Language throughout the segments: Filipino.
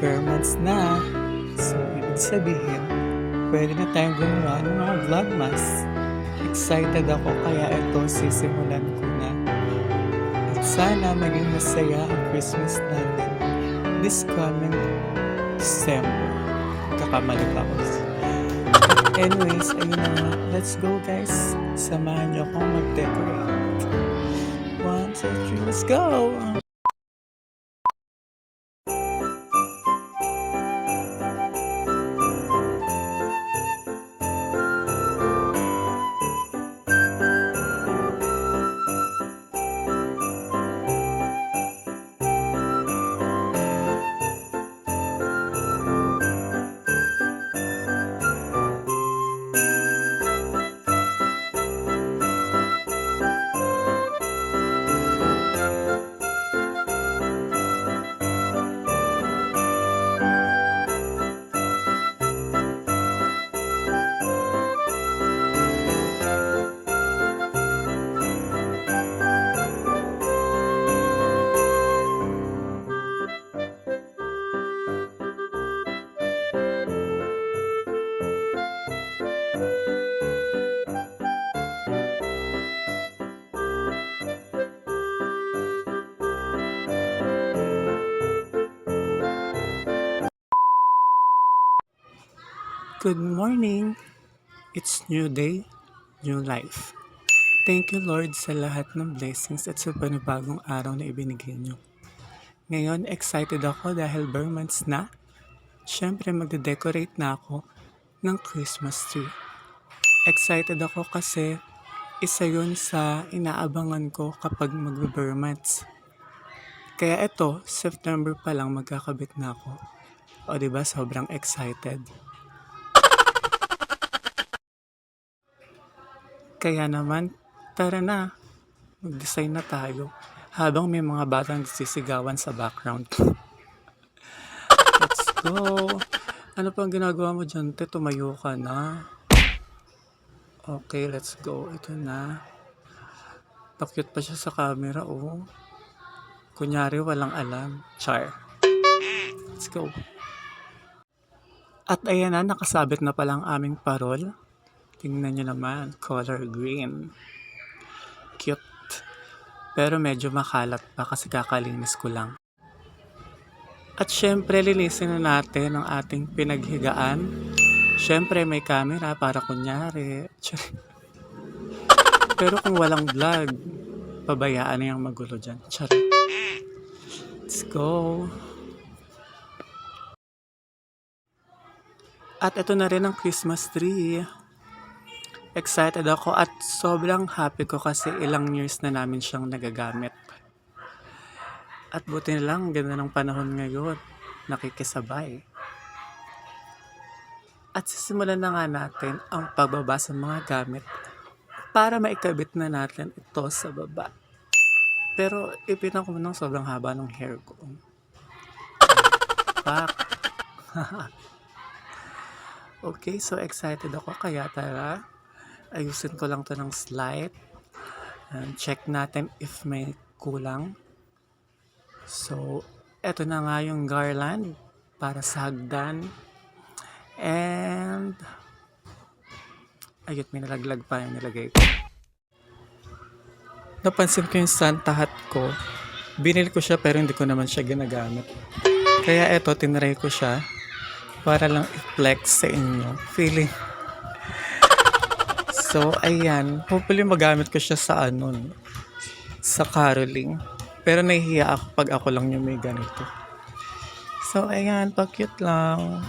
bare na. So, ibig sabihin, pwede na tayong gumawa ng mga vlogmas. Excited ako kaya ito sisimulan ko na. At sana maging masaya ang Christmas natin this coming December. Kakamali pa ako. Anyways, ayun na nga. Let's go guys. Samahan niyo akong mag-decorate. One, two, three, let's go! Good morning! It's new day, new life. Thank you Lord sa lahat ng blessings at sa panibagong araw na ibinigay niyo. Ngayon, excited ako dahil bare months na. Siyempre, magde-decorate na ako ng Christmas tree. Excited ako kasi isa yun sa inaabangan ko kapag magbe-bare months. Kaya ito, September pa lang magkakabit na ako. O ba sobrang excited. Kaya naman, tara na, mag-design na tayo habang may mga batang sisigawan sa background. Let's go! Ano pang ginagawa mo dyan, te? Tumayo ka na. Okay, let's go. Ito na. Pakyut pa siya sa camera, oh. Kunyari, walang alam. Char. Let's go. At ayan na, nakasabit na palang aming parol. Tingnan nyo naman, color green. Cute. Pero medyo makalat pa kasi kakalinis ko lang. At syempre, linisin na natin ang ating pinaghigaan. Syempre, may camera para kunyari. Pero kung walang vlog, pabayaan na yung magulo dyan. Char. Let's go. At ito na rin ang Christmas tree. Excited ako at sobrang happy ko kasi ilang years na namin siyang nagagamit. At buti na lang, ganda ng panahon ngayon. Nakikisabay. At sisimulan na nga natin ang pagbaba sa mga gamit para maikabit na natin ito sa baba. Pero ipitan ko ng sobrang haba ng hair ko. Pak! okay, so excited ako kaya tara ayusin ko lang to ng slide. And check natin if may kulang. So, eto na nga yung garland para sa hagdan. And, ayot, may nalaglag pa yung nilagay ko. Napansin ko yung Santa hat ko. Binili ko siya pero hindi ko naman siya ginagamit. Kaya eto, tinry ko siya para lang i-flex sa inyo. Feeling So, ayan. Hopefully magamit ko siya sa ano, no? sa caroling. Pero nahihiya ako pag ako lang yung may ganito. So, ayan. Pa-cute lang.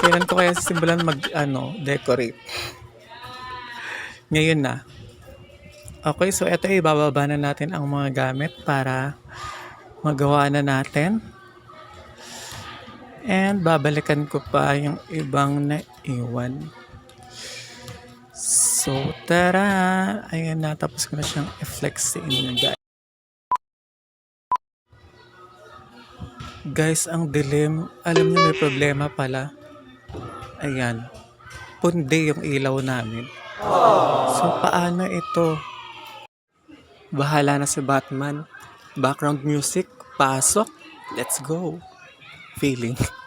Kailan ko kaya simulan mag, ano, decorate. Ngayon na. Okay, so eto ibababa na natin ang mga gamit para magawa na natin. And babalikan ko pa yung ibang naiwan. So, tara! Ayan na, tapos ko na siyang i-flex sa inyo, guys. Guys, ang dilim. Alam niyo may problema pala. Ayan. Pundi yung ilaw namin. So, paano ito? Bahala na si Batman. Background music, pasok. Let's go. feeling.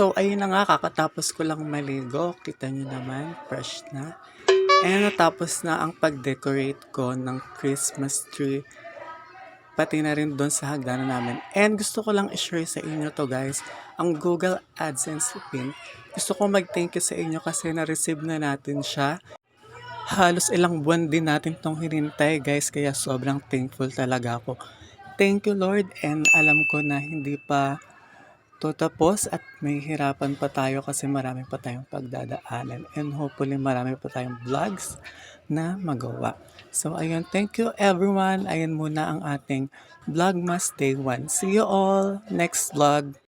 So, ayun na nga, kakatapos ko lang maligo. Kita nyo naman, fresh na. And natapos na ang pag-decorate ko ng Christmas tree. Pati na rin doon sa hagdanan namin. And gusto ko lang i-share sa inyo to guys. Ang Google AdSense pin. Gusto ko mag-thank you sa inyo kasi na-receive na natin siya. Halos ilang buwan din natin tong hinintay guys. Kaya sobrang thankful talaga ako. Thank you Lord. And alam ko na hindi pa to tapos at may hirapan pa tayo kasi marami pa tayong pagdadaanan and hopefully marami pa tayong vlogs na magawa. So ayun, thank you everyone. Ayun muna ang ating Vlogmas Day 1. See you all next vlog.